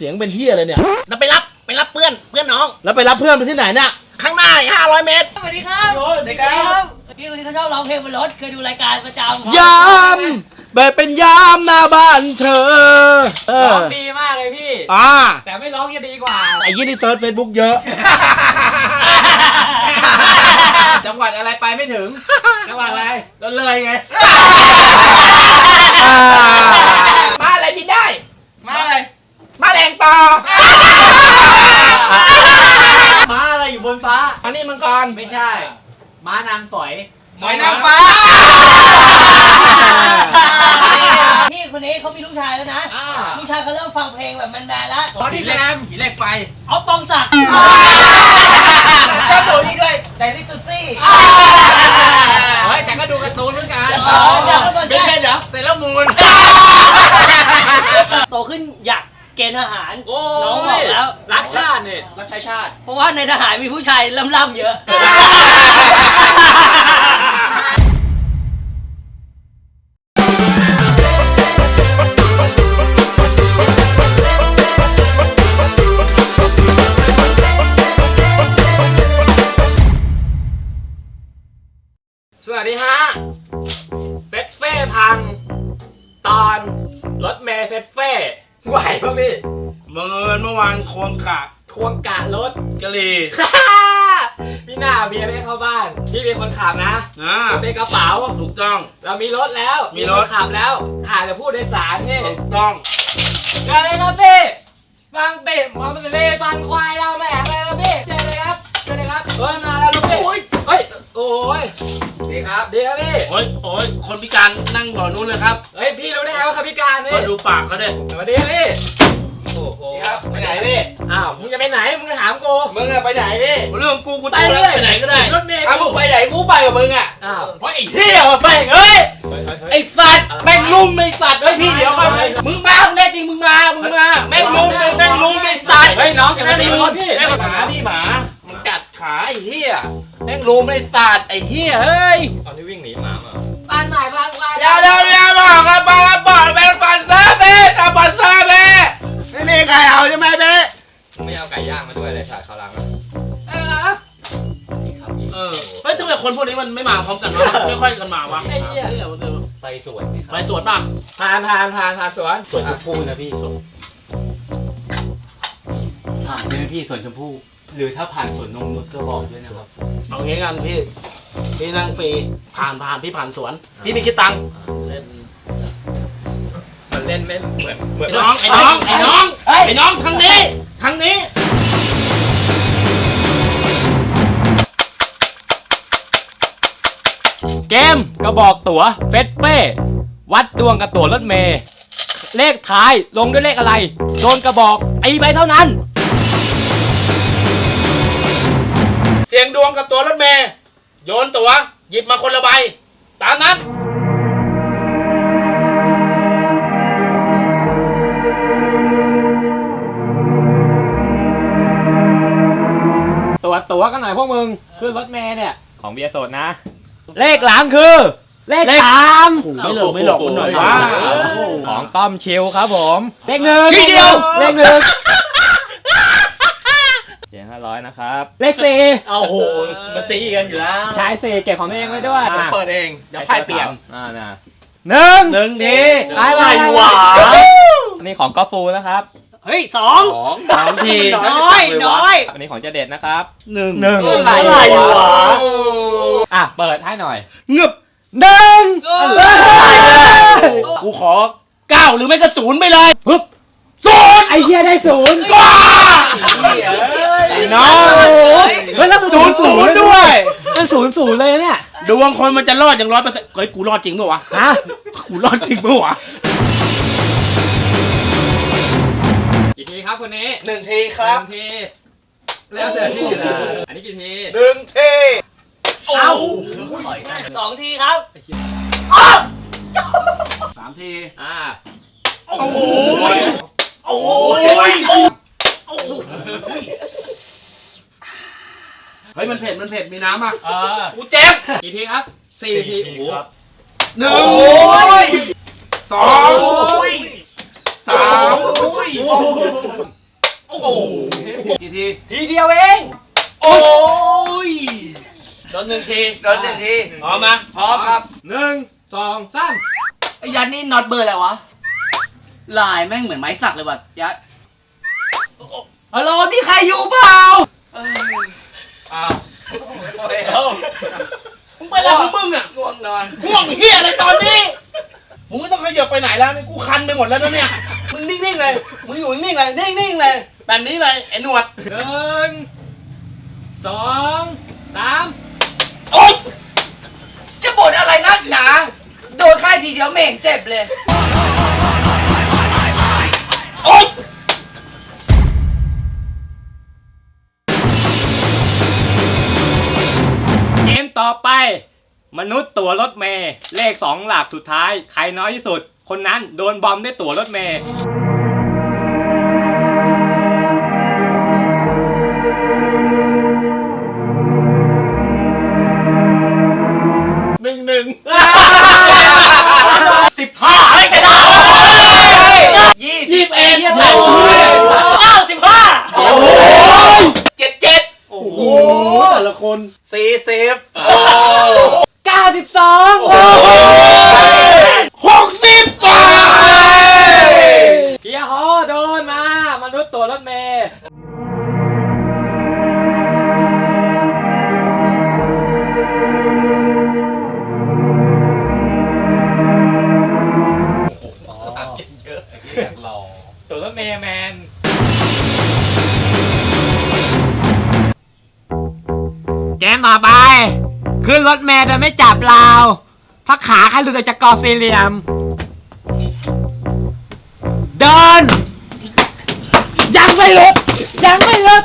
สียงเป็นเฮียเลยเนี่ยเราไปรับไปรับเพื่อนเพื่อนน้อง แล้วไปรับเพื่อนไปที่ไหนเนี่ย ข้างหน้าห้าร้อยเมตร สวัสดีครับสวัสดีครับ พี่คนนี้เขาชอบร้องเพลงบนรถ เคยดูรายการประจำยามแบบเป็นยามหน้าบ้านเธอ เออร้องดีมากเลยพี่ อ่าแต่ไม่ร้องจะดีกว่า ไอ้ยี่นี่เซิร์ชเฟซบุ๊กเยอะ จังหวัดอะไรไปไม่ถึง จังหวัดอะไรก็เลยไง อ่า มาอะไรพี่ได้ มาอะไร มาแรงต่อ ม้าอะไรอยู่บนฟ้า อันนี้มังกรไม่ใช่ ม้านางฝอย หมอยนางฟ้า พี่คนนี้เขามีลูกชายแล้วนะ อ่าลูกชายเขาเริ่มฟังเพลงแบบแมนแมนแล้วบอดี้แลมผีเหล็กไฟเอาปองศักดิ์ชอบดูนี่ด้วยไดริตูซี่ เฮ้ยแต่ ช้ชาติ เพราะว่าในทหารมีผู้ชายล่ำๆเยอะ ถกะหรี่พี่หน้าเบียร์ไม่ให้เข้าบ้าน พี่เป็นคนขับนะอ่าเป็นกระเป๋า ถูกต้อง เรามีรถแล้วมีรถ คนขับแล้วขาดแต่ผู้โดยสารนี่ถูกต้องกันเลยครับพี่บางเป็ดมาเป็นเลยฟันควายเราแม่งเลยครับพี่เจอเลยครับเจอเลยครับเฮ้ยมาแล้วลูกพี่โอ้ยเฮ้ยโอ้ยดีครับดีครับพี่โอ้ยโอ้ยคนพิการนั่งเบ่อนู้นเลยครับเฮ้ยพี่รู้ได้ไงว่าเขาพิการนี่ก็ดูปากเขาเด้สวัสดีครับพี่ โอ้โหไปไหนพี่ อ้าว มึงจะไปไหน มึงจะถามกูมึงอะไปไหนพี่ เรื่องกูกูไปโตเรื่แล้วอยไปไหนก็ได้รถเมล์อ้าวมึงไปไหนกูไปกับมึงอะอ้าวเพราะไอ้เหี้ยแม่งเอ้ย ไอ้สัตว์แม่งลุมไอ้สัตว์เฮ้ยพี่เดี๋ยวก่อนมึงมามึงแน่จริงมึงมา มึงมา แม่งลุมเลยแม่งลุมไอ้สัตว์เฮ้ยน้องอย่ามาตีรถพี่แม่งหมาพี่หมามึงกัดขาไอ้เหี้ยแม่งลุมไอ้สัตว์ไอ้เหี้ยเฮ้ยตอนนี้วิ่งหนีหมามาบ้านใหม่บ้านควายอย่าเดี๋ยวอย่าบอกกันบอลบอลเป็นฟันเซอร์เบ้ตาบอลเซอร์เบ้ ไม่มีใครเอาใช่ไหมเบ้ไม่เอาไก่ย่างมาด้วยเลยฉาดเขาล้างนะเออพี่ครับพี่เออเฮ้ยทำไมคนพวกนี้มันไม่มาพร้อมกันวะไม่ค่อยกันมาวะไอ้เหี้ยเหี้ยมันจะไปสวนไหมครับไปสวนป่ะผ่านผ่านผ่านผ่านสวนสวนชมพู่นะพี่สวนผ่านใช่ไหมพี่สวนชมพู่หรือถ้าผ่านสวนนงนุชก็บอกด้วยนะครับเอางี้กันพี่พี่นั่งฟรีผ่านผ่านพี่ผ่านสวนพี่ไม่คิดตังค์เล่นมันเล่นไม่เหมือนเหมือนไอ้น้องไอ้น้องไอ้น้อง ไอ้น้องทางนี้ทางนี้ เกมกระบอกตั๋วเฟสเฟ่วัดดวงกับตั๋วรถเมย์เลขท้ายลงด้วยเลขอะไรโดนกระบอกตีไปเท่านั้น เสียงดวงกับตัวรถเมย์โยนตัวหยิบมาคนละใบ ตามนั้น ตัวตัวกันหน่อยพวกมึงขึ้นรถเมย์เนี่ย ของเบียร์สดนะ เลขหลังคือ เลขเลขสามไม่หลอกไม่หลอกมันหน่อยว่าของต้อมชิลครับผม เลขหนึ่งทีเดียว เลขหนึ่งเสียงห้าร้อยนะครับ เลขสี่โอ้โหมาซีกันอยู่แล้วใช้สี่เก็บของตัวเองไว้ด้วยผมเปิดเองเดี๋ยวไพ่เปลี่ยนอ่านะหนึ่งหนึ่งดีได้ไหมอะไรวะอันนี้ของกอล์ฟฟูนะครับ เฮ้ยสอง สองสองทีน้อยน้อย อันนี้ของเจเด็ดนะครับหนึ่งหนึ่งอะไรวะ อะเปิดให้หน่อย เงือบหนึ่งกูขอเก้าหรือไม่ก็ศูนย์ไปเลยฮึบศูนย์ไอเฮียได้ศูนย์ว้าไอ้น้องเฮ้ยแล้วมันศูนย์ศูนย์ด้วย มันศูนย์ศูนย์เลยเนี่ยดวงคนมันจะรอดอย่างร้อยเปอร์เซ็นต์เฮ้ยกูรอดจริงปะวะ ฮะกูรอดจริงปะวะ กี่ทีครับคนนี้หนึ่งทีครับหนึ่งทีแล้วแต่ที่นะอันนี้กี่ทีหนึ่งทีเอ้าสองทีครับสามทีอ่าโอ้โหโอ้ยเฮ้ยมันเผ็ดมันเผ็ดมีน้ำอะเออกูเจ็บกี่ทีครับสี่ทีโอ้โหหนึ่งสองสาม โอ้โหกี่ทีทีเดียวเอง โอ้ยโดนหนึ่งทีโดนหนึ่งทีพร้อมไหมพร้อมครับหนึ่งสองสามไอ้ยันนี่น็อตเบอร์อะไรวะ ลายแม่งเหมือนไม้สักเลยว่ะยัดฮัลโหลนี่ใครอยู่เปล่าอ้าวมึงไปแล้วของมึงอะง่วงนอนห่วงเฮียอะไรตอนนี้มึงไม่ต้องขยับไปไหนแล้วนี่กูคันไปหมดแล้วนะเนี่ย ๆเลยมึงอยู่นิ่งๆเลยนิ่งๆเลยแบบนี้เลยไอ้หนวดหนึ่งสองสามโอ๊ยจะบ่นอะไรนักหนาโดนค่ายทีเดียวไม่เห็นเจ็บเลย โอ๊ยเกมต่อไป มนุษย์ตั๋วรถเมย์เลขสองหลักสุดท้าย ใครน้อยที่สุด คนนั้นโดนบอมด้วยตั๋วรถเมย์ สี่สิบโอ้เก้าสิบสองหกสิบไปเกียร์ฮอโดนมา มนุษย์ตั๋วรถเมย์อยากรอตั๋วรถเมย์แมน ต่อไป ขึ้นรถเมย์โดยไม่จับเราวพักขาใครหลุดออกจากกรอบสี่เหลี่ยม เดิน ยังไม่ลุดยังไม่ลุด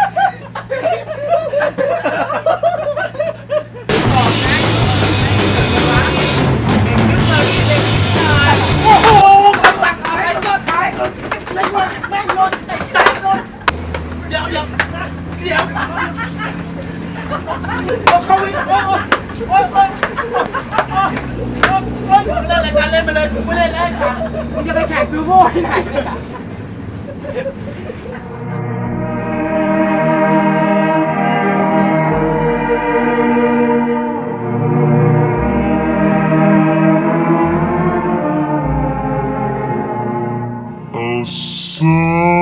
ไปเลยกูไม่เล่นแล้วค่ะมึงจะไปแข่งซูโม่ที่ไหนเนี่ย so